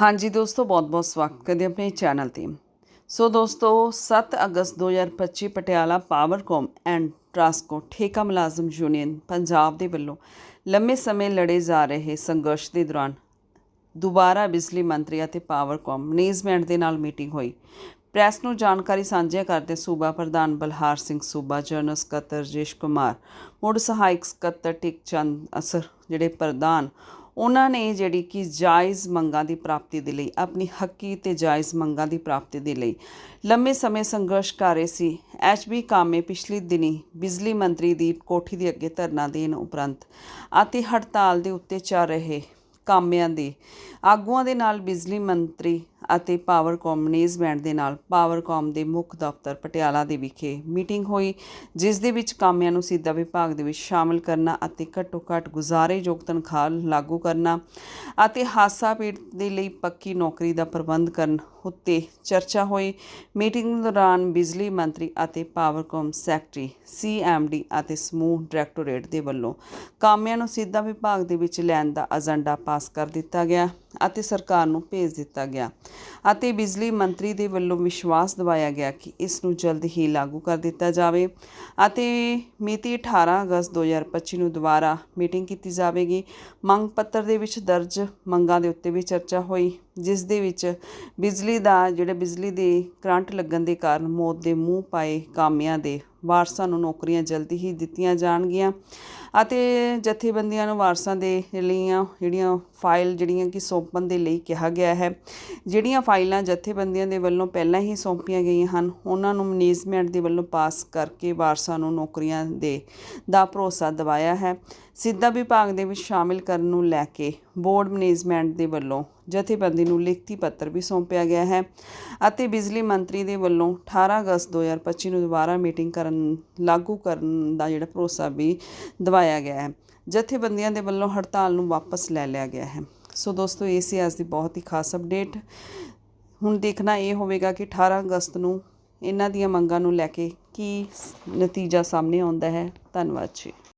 ਹਾਂਜੀ ਦੋਸਤੋ, ਬਹੁਤ-ਬਹੁਤ ਸਵਾਗਤ ਕਰਦੇ ਆਪਣੇ ਚੈਨਲ ਤੇ। ਸੋ ਦੋਸਤੋ 7 ਅਗਸਤ 2025 ਪਟਿਆਲਾ ਪਾਵਰਕੌਮ ਐਂਡ ਟਰਾਸਕੋ ਠੇਕਾ ਮੁਲਾਜ਼ਮ ਯੂਨੀਅਨ ਪੰਜਾਬ ਦੇ ਵੱਲੋਂ ਲੰਮੇ ਸਮੇਂ ਲੜੇ ਜਾ ਰਹੇ ਸੰਘਰਸ਼ ਦੇ ਦੌਰਾਨ ਦੁਬਾਰਾ ਬਿਜਲੀ ਮੰਤਰੀ ਅਤੇ ਪਾਵਰਕੌਮ ਮੈਨੇਜਮੈਂਟ ਦੇ ਨਾਲ ਮੀਟਿੰਗ ਹੋਈ। ਪ੍ਰੈਸ ਨੂੰ ਜਾਣਕਾਰੀ ਸਾਂਝਾ ਕਰਦੇ ਸੂਬਾ ਪ੍ਰਧਾਨ ਬਲਹਾਰ ਸਿੰਘ ਸੂਬਾ, ਜਨਰਲ ਸਕੱਤਰ ਰਜੇਸ਼ ਕੁਮਾਰ, ਮੁੜ ਸਹਾਇਕ ਸਕੱਤਰ ਟਿਕ ਚੰਦ ਅਸਰ, ਜਿਹੜੇ ਪ੍ਰਧਾਨ ਉਹਨਾਂ ਨੇ ਜਿਹੜੀ ਕਿ ਜਾਇਜ਼ ਮੰਗਾਂ ਦੀ ਪ੍ਰਾਪਤੀ ਦੇ ਲਈ, ਆਪਣੀ ਹੱਕੀ ਤੇ ਜਾਇਜ਼ ਮੰਗਾਂ ਦੀ ਪ੍ਰਾਪਤੀ ਦੇ ਲਈ ਲੰਮੇ ਸਮੇਂ ਸੰਘਰਸ਼ ਕਰ ਰਹੇ ਸੀ। ਐਚਬੀ ਕਾਮੇ ਪਿਛਲੇ ਦਿਨੀ ਬਿਜਲੀ ਮੰਤਰੀ ਦੀਪ ਕੋਠੀ ਦੇ ਅੱਗੇ ਧਰਨਾ ਦੇਣ ਉਪਰੰਤ ਅਤੇ ਹੜਤਾਲ ਦੇ ਉੱਤੇ ਚੱਲ ਰਹੇ ਕਾਮਿਆਂ ਦੇ ਆਗੂਆਂ ਦੇ ਨਾਲ ਬਿਜਲੀ ਮੰਤਰੀ ਅਤੇ ਪਾਵਰਕੌਮ ਮੈਨੇਜਮੈਂਟ ਦੇ ਨਾਲ ਪਾਵਰਕੌਮ ਦੇ ਮੁੱਖ ਦਫ਼ਤਰ ਪਟਿਆਲਾ ਦੇ ਵਿਖੇ ਮੀਟਿੰਗ ਹੋਈ, ਜਿਸ ਦੇ ਵਿੱਚ ਕਾਮਿਆਂ ਨੂੰ ਸਿੱਧਾ ਵਿਭਾਗ ਦੇ ਵਿੱਚ ਸ਼ਾਮਲ ਕਰਨਾ ਅਤੇ ਘੱਟੋ ਘੱਟ ਗੁਜ਼ਾਰੇਯੋਗ ਤਨਖਾਹ ਲਾਗੂ ਕਰਨਾ ਅਤੇ ਹਾਸਾ ਪੀੜਤ ਦੇ ਲਈ ਪੱਕੀ ਨੌਕਰੀ ਦਾ ਪ੍ਰਬੰਧ ਕਰਨ ਉੱਤੇ ਚਰਚਾ ਹੋਈ। ਮੀਟਿੰਗ ਦੌਰਾਨ ਬਿਜਲੀ ਮੰਤਰੀ ਅਤੇ ਪਾਵਰਕੌਮ ਸੈਕਟਰੀ, ਸੀਐਮਡੀ ਅਤੇ ਸਮੂਹ ਡਾਇਰੈਕਟੋਰੇਟ ਦੇ ਵੱਲੋਂ ਕਾਮਿਆਂ ਨੂੰ ਸਿੱਧਾ ਵਿਭਾਗ ਦੇ ਵਿੱਚ ਲੈਣ ਦਾ ਏਜੰਡਾ ਪਾਸ ਕਰ ਦਿੱਤਾ ਗਿਆ ਅਤੇ ਸਰਕਾਰ ਨੂੰ ਭੇਜ ਦਿੱਤਾ ਗਿਆ ਅਤੇ ਬਿਜਲੀ ਮੰਤਰੀ ਦੇ ਵੱਲੋਂ ਵਿਸ਼ਵਾਸ ਦਿਵਾਇਆ ਗਿਆ ਕਿ ਇਸ ਨੂੰ ਜਲਦ ਹੀ ਲਾਗੂ ਕਰ ਦਿੱਤਾ ਜਾਵੇ ਅਤੇ ਮਿਤੀ 18 ਅਗਸਤ 2025 ਨੂੰ ਦੁਬਾਰਾ ਮੀਟਿੰਗ ਕੀਤੀ ਜਾਵੇਗੀ। ਮੰਗ ਪੱਤਰ ਦੇ ਵਿੱਚ ਦਰਜ ਮੰਗਾਂ ਦੇ ਉੱਤੇ ਵੀ ਚਰਚਾ ਹੋਈ। ਜਿਸ ਦੇ ਵਿੱਚ ਬਿਜਲੀ ਦਾ, ਜਿਹੜੇ ਬਿਜਲੀ ਦੇ ਕਰੰਟ ਲੱਗਣ ਦੇ ਕਾਰਨ ਮੌਤ ਦੇ ਮੂੰਹ ਪਾਏ ਕਾਮਿਆਂ ਦੇ ਵਾਰਸਾਂ ਨੂੰ ਨੌਕਰੀਆਂ ਜਲਦੀ ਹੀ ਦਿੱਤੀਆਂ ਜਾਣਗੀਆਂ ਅਤੇ ਜਥੇਬੰਦੀਆਂ ਨੂੰ ਵਾਰਸਾਂ ਦੇ ਲਈਆਂ ਜਿਹੜੀਆਂ ਫਾਈਲ ਜਿਹੜੀਆਂ ਕਿ ਸੌਂਪਣ ਦੇ ਲਈ ਕਿਹਾ ਗਿਆ ਹੈ। ਜਿਹੜੀਆਂ ਫਾਈਲਾਂ ਜਥੇਬੰਦੀਆਂ ਦੇ ਵੱਲੋਂ ਪਹਿਲਾਂ ਹੀ ਸੌਂਪੀਆਂ ਗਈਆਂ ਹਨ, ਉਹਨਾਂ ਨੂੰ ਮੈਨੇਜਮੈਂਟ ਦੇ ਵੱਲੋਂ ਪਾਸ ਕਰਕੇ ਵਾਰਸਾਂ ਨੂੰ ਨੌਕਰੀਆਂ ਦੇ ਦਾ ਭਰੋਸਾ ਦਿਵਾਇਆ ਹੈ। ਸਿੱਧਾ ਵਿਭਾਗ ਦੇ ਵਿੱਚ ਸ਼ਾਮਿਲ ਕਰਨ ਨੂੰ ਲੈ ਕੇ ਬੋਰਡ ਮੈਨੇਜਮੈਂਟ ਦੇ ਵੱਲੋਂ ਜਥੇਬੰਦੀ ਨੂੰ ਲਿਖਤੀ ਪੱਤਰ ਵੀ ਸੌਂਪਿਆ ਗਿਆ ਹੈ ਅਤੇ ਬਿਜਲੀ ਮੰਤਰੀ ਦੇ ਵੱਲੋਂ 18 ਅਗਸਤ 2025 ਨੂੰ ਦੁਬਾਰਾ ਮੀਟਿੰਗ ਕਰਨ ਕਰਨ, ਲਾਗੂ ਕਰਨ ਦਾ ਜਿਹੜਾ ਭਰੋਸਾ ਵੀ ਦਿਵਾਇਆ ਗਿਆ ਹੈ। ਜਥੇਬੰਦੀਆਂ ਦੇ ਵੱਲੋਂ ਹੜਤਾਲ ਨੂੰ ਵਾਪਸ ਲੈ ਲਿਆ ਗਿਆ ਹੈ। ਸੋ ਦੋਸਤੋ, ਇਹ ਸੀ ਅੱਜ ਦੀ ਬਹੁਤ ਹੀ ਖਾਸ ਅਪਡੇਟ ਹੁਣ ਦੇਖਣਾ ਇਹ ਹੋਵੇਗਾ ਕਿ 18 ਅਗਸਤ ਨੂੰ ਇਹਨਾਂ ਦੀਆਂ ਮੰਗਾਂ ਨੂੰ ਲੈ ਕੇ ਕੀ ਨਤੀਜਾ ਸਾਹਮਣੇ ਆਉਂਦਾ ਹੈ। ਧੰਨਵਾਦ ਜੀ।